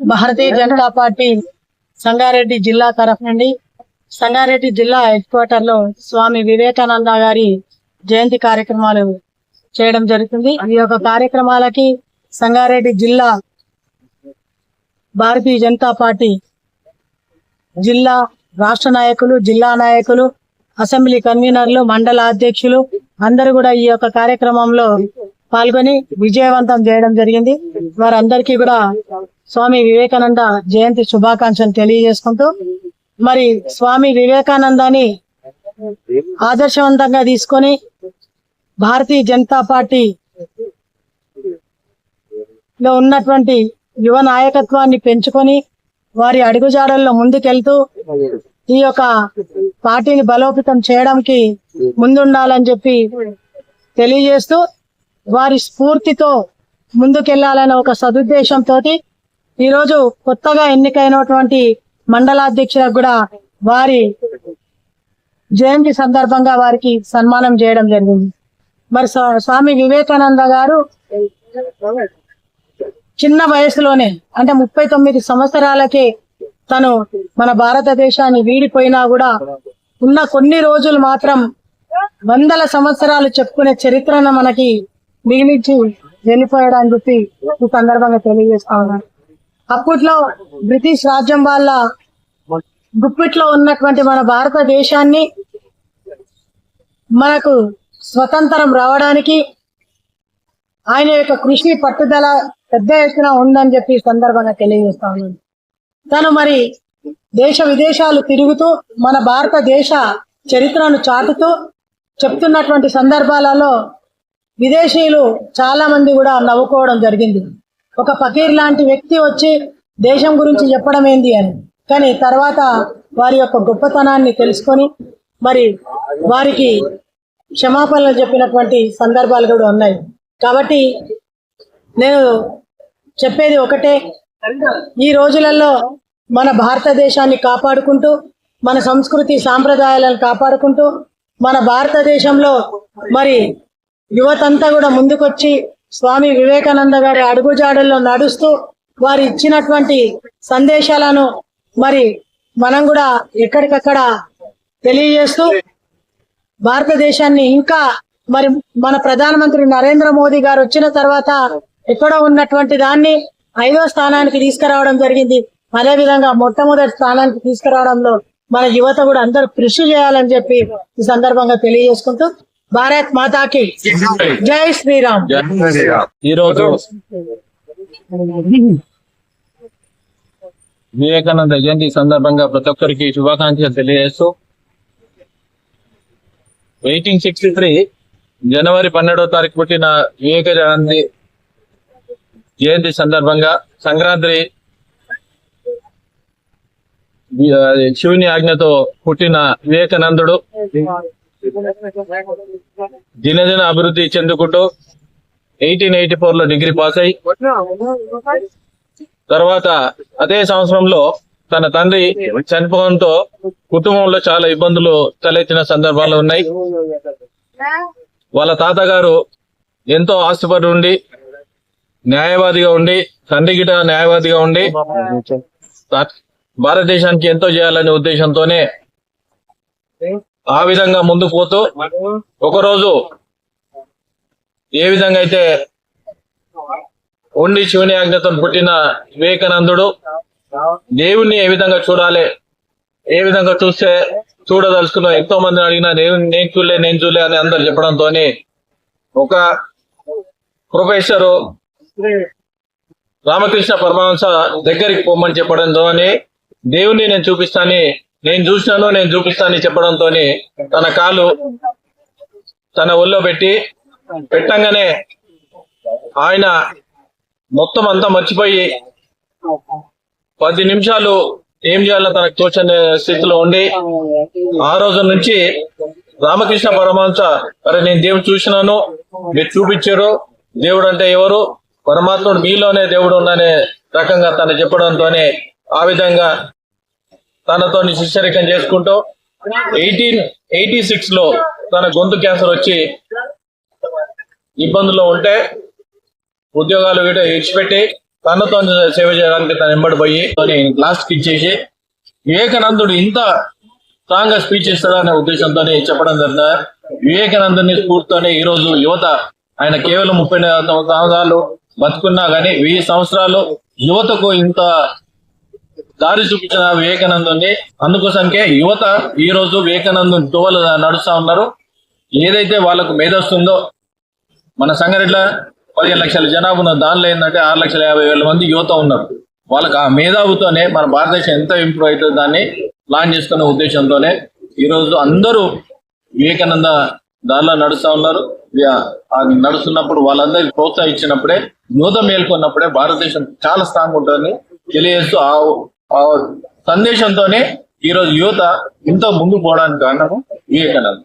Bharatiya Janata party Sangareddy జిల్లా తరఫు నుండి సంగారెడ్డి జిల్లా హెడ్ క్వార్టర్లో స్వామి వివేకానంద గారి జయంతి కార్యక్రమాలు చేయడం జరుగుతుంది. ఈ యొక్క కార్యక్రమాలకి సంగారెడ్డి జిల్లా భారతీయ జనతా పార్టీ జిల్లా రాష్ట్ర నాయకులు జిల్లా నాయకులు అసెంబ్లీ కన్వీనర్లు మండల అధ్యక్షులు అందరూ కూడా ఈ యొక్క కార్యక్రమంలో పాల్గొని విజయవంతం చేయడం జరిగింది. వారందరికీ కూడా స్వామి వివేకానంద జయంతి శుభాకాంక్షలు తెలియజేసుకుంటూ మరి స్వామి వివేకానందని ఆదర్శవంతంగా తీసుకొని భారతీయ జనతా పార్టీ లో ఉన్నటువంటి యువ నాయకత్వాన్ని పెంచుకొని వారి అడుగుజాడల్లో ముందుకెళ్తూ ఈ యొక్క పార్టీని బలోపేతం చేయడానికి ముందుండాలని చెప్పి తెలియజేస్తూ వారి స్ఫూర్తితో ముందుకెళ్ళాలనే ఒక సదుద్దేశంతో ఈరోజు కొత్తగా ఎన్నికైనటువంటి మండలాధ్యక్షులకు కూడా వారి జయంతి సందర్భంగా వారికి సన్మానం చేయడం జరిగింది. మరి స్వామి వివేకానంద గారు చిన్న వయసులోనే అంటే ముప్పై తొమ్మిది సంవత్సరాలకే తను మన భారతదేశాన్ని వీడిపోయినా కూడా ఉన్న కొన్ని రోజులు మాత్రం వందల సంవత్సరాలు చెప్పుకునే చరిత్రను మనకి మిగిలించి వెళ్ళిపోయాడని చెప్పి ఈ సందర్భంగా తెలియజేస్తా ఉన్నాను అప్పట్లో బ్రిటిష్ రాజ్యం వాళ్ళ గుప్పిట్లో ఉన్నటువంటి మన భారతదేశాన్ని మనకు స్వతంత్రం రావడానికి ఆయన యొక్క కృషి పట్టుదల పెద్ద ఎత్తున ఉందని చెప్పి ఈ సందర్భంగా తెలియజేస్తా ఉన్నాను. తను మరి దేశ విదేశాలు తిరుగుతూ మన భారతదేశ చరిత్రను చాటుతూ చెప్తున్నటువంటి సందర్భాలలో విదేశీయులు చాలా మంది కూడా నవ్వుకోవడం జరిగింది. ఒక ఫకీర్ లాంటి వ్యక్తి వచ్చి దేశం గురించి చెప్పడం ఏంది అని. కానీ తర్వాత వారి యొక్క గొప్పతనాన్ని తెలుసుకొని మరి వారికి క్షమాపణలు చెప్పినటువంటి సందర్భాలు కూడా ఉన్నాయి. కాబట్టి నేను చెప్పేది ఒకటే. ఈ రోజులలో మన భారతదేశాన్ని కాపాడుకుంటూ మన సంస్కృతి సాంప్రదాయాలను కాపాడుకుంటూ మన భారతదేశంలో మరి యువతంతా కూడా ముందుకొచ్చి స్వామి వివేకానంద గారి అడుగుజాడల్లో నడుస్తూ వారు ఇచ్చినటువంటి సందేశాలను మరి మనం కూడా ఎక్కడికక్కడ తెలియజేస్తూ భారతదేశాన్ని ఇంకా మరి మన ప్రధానమంత్రి నరేంద్ర మోదీ గారు వచ్చిన తర్వాత ఎక్కడో ఉన్నటువంటి దాన్ని ఐదో స్థానానికి తీసుకురావడం జరిగింది. అదే విధంగా మొట్టమొదటి స్థానానికి తీసుకురావడంలో మన యువత కూడా అందరూ కృషి చేయాలని చెప్పి ఈ సందర్భంగా తెలియజేసుకుంటూ భారత్ మాతాకి జై శ్రీరామ్. ఈరోజు వివేకానంద జయంతి సందర్భంగా ప్రతి ఒక్కరికి శుభాకాంక్షలు తెలియజేస్తూ ఎయిటీన్ సిక్స్టీ త్రీ జనవరి పన్నెండవ తారీఖు పుట్టిన వివేకానంది జయంతి సందర్భంగా సంక్రాంతి శివుని ఆజ్ఞతో పుట్టిన వివేకానందుడు దినదిన అభివృద్ధి చెందుకుంటూ ఎయిటీన్ ఎయిటీ ఫోర్లో డిగ్రీ పాస్ అయి తర్వాత అదే సంవత్సరంలో తన తండ్రి చనిపోవడంతో కుటుంబంలో చాలా ఇబ్బందులు తలెత్తిన సందర్భాలు ఉన్నాయి. వాళ్ళ తాతగారు ఎంతో ఆశపడి ఉండి న్యాయవాదిగా ఉండి తండ్రి గిట న్యాయవాదిగా ఉండి భారతదేశానికి ఎంతో చేయాలనే ఉద్దేశంతోనే ఆ విధంగా ముందుకు పోతూ ఒకరోజు ఏ విధంగా అయితే ఉండి శివుని ఆజ్ఞతో పుట్టిన వివేకానందుడు దేవుణ్ణి ఏ విధంగా చూడాలి ఏ విధంగా చూస్తే చూడదలుచుకున్న ఎంతో మందిని అడిగినా నేను నేను చూడలే నేను చూడలే అని అందరు చెప్పడంతో ఒక ప్రొఫెసరు రామకృష్ణ పరమహంస దగ్గరికి పొమ్మని చెప్పడంతో దేవుణ్ణి నేను చూపిస్తాని నేను చూసినాను నేను చూపిస్తాను చెప్పడంతో తన కాలు తన ఒళ్ళో పెట్టి పెట్టంగానే ఆయన మొత్తం అంతా మర్చిపోయి పది నిమిషాలు ఏం చేయాలో తనకు తోచని స్థితిలో ఉండి ఆ రోజు నుంచి రామకృష్ణ పరమహంస అరే నేను దేవుడు చూసినాను మీరు చూపించారు దేవుడు అంటే ఎవరు? పరమాత్ముడు మీలోనే దేవుడు ఉన్ననే రకంగా తను చెప్పడంతోనే ఆ విధంగా తనతో శిష్యరికం చేసుకుంటూ ఎయిటీన్ ఎయిటీ సిక్స్లో తన గొంతు క్యాన్సర్ వచ్చి ఇబ్బందులు ఉంటే ఉద్యోగాలు వీడియో ఇచ్చిపెట్టి తనతో సేవ చేయడానికి తను వెంబడి పోయి ఇచ్చేసి వివేకానందుడు ఇంత స్ట్రాంగ్గా స్పీచ్ ఇస్తాడనే ఉద్దేశంతో చెప్పడం జరిగింది. వివేకానందుని స్ఫూర్తితోనే ఈ రోజు యువత ఆయన కేవలం ముప్పై సంవత్సరాలు బతుకున్నా గానీ వెయ్యి సంవత్సరాలు యువతకు ఇంత దారి చూపించిన వివేకానందుని అందుకోసంకే యువత ఈ రోజు వివేకానందు దోవలు నడుస్తా ఉన్నారు. ఏదైతే వాళ్ళకు మేధస్తుందో మన సంగారెడ్ల పదిహేను లక్షల జనాభా ఉన్న దానిలో ఏంటంటే ఆరు లక్షల యాభై వేల మంది యువత ఉన్నారు. వాళ్ళకి ఆ మేధావుతోనే మన భారతదేశం ఎంత ఇంప్రూవ్ అవుతుందో దాన్ని ప్లాన్ చేసుకునే ఉద్దేశంతోనే ఈ రోజు అందరూ వివేకానంద దానిలో నడుస్తా ఉన్నారు. నడుస్తున్నప్పుడు వాళ్ళందరికీ ప్రోత్సహించినప్పుడే యువత మేల్కొన్నప్పుడే భారతదేశం చాలా స్ట్రాంగ్ ఉంటుందని తెలియజేస్తూ ఆ ఆ సందేశంతోనే ఈ రోజు యువత ఇంత ముందు పోవడానికి కారణము వివేకానంద